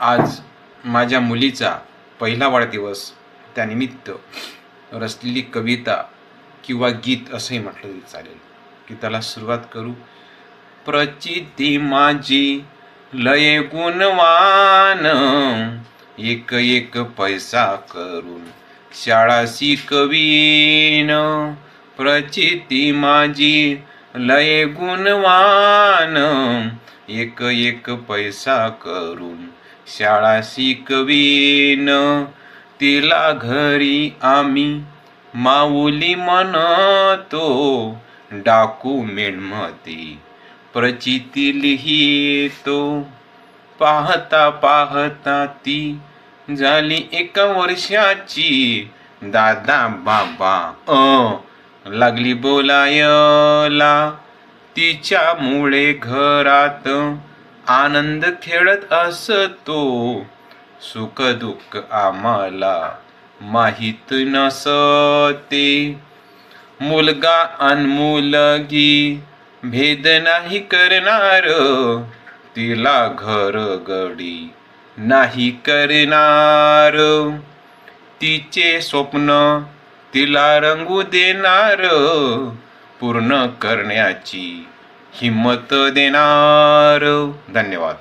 आज माझ्या मुलीचा पहिला वाढदिवस त्यानिमित्त रचलेली कविता किंवा गीत असंही म्हटलं तरी चालेल. गीताला सुरुवात करू. प्रचिती माझी लय गुणवान. एक एक पैसा करून शाळा शिकवीन प्रचिती माझी लय गुणवान. एक एक पैसा करून शाळा शिकवीन. तिला घरी आम्ही माऊली म्हणतो डाकुमेंटमध्ये प्रचिती लिहितो. पाहता पाहता ती झाली एका वर्षाची. दादा बाबा अ लागली बोलायला. तिच्यामुळे घरात आनंद खेळत असतो. सुख दुःख आम्हाला माहीत नसते. मुलगा अन मुलगी भेद नाही करणार. तिला घर गडी नाही करणार. तिचे स्वप्न तिला रंगू देणार. पूर्ण करण्याची हिम्मत देणार. धन्यवाद.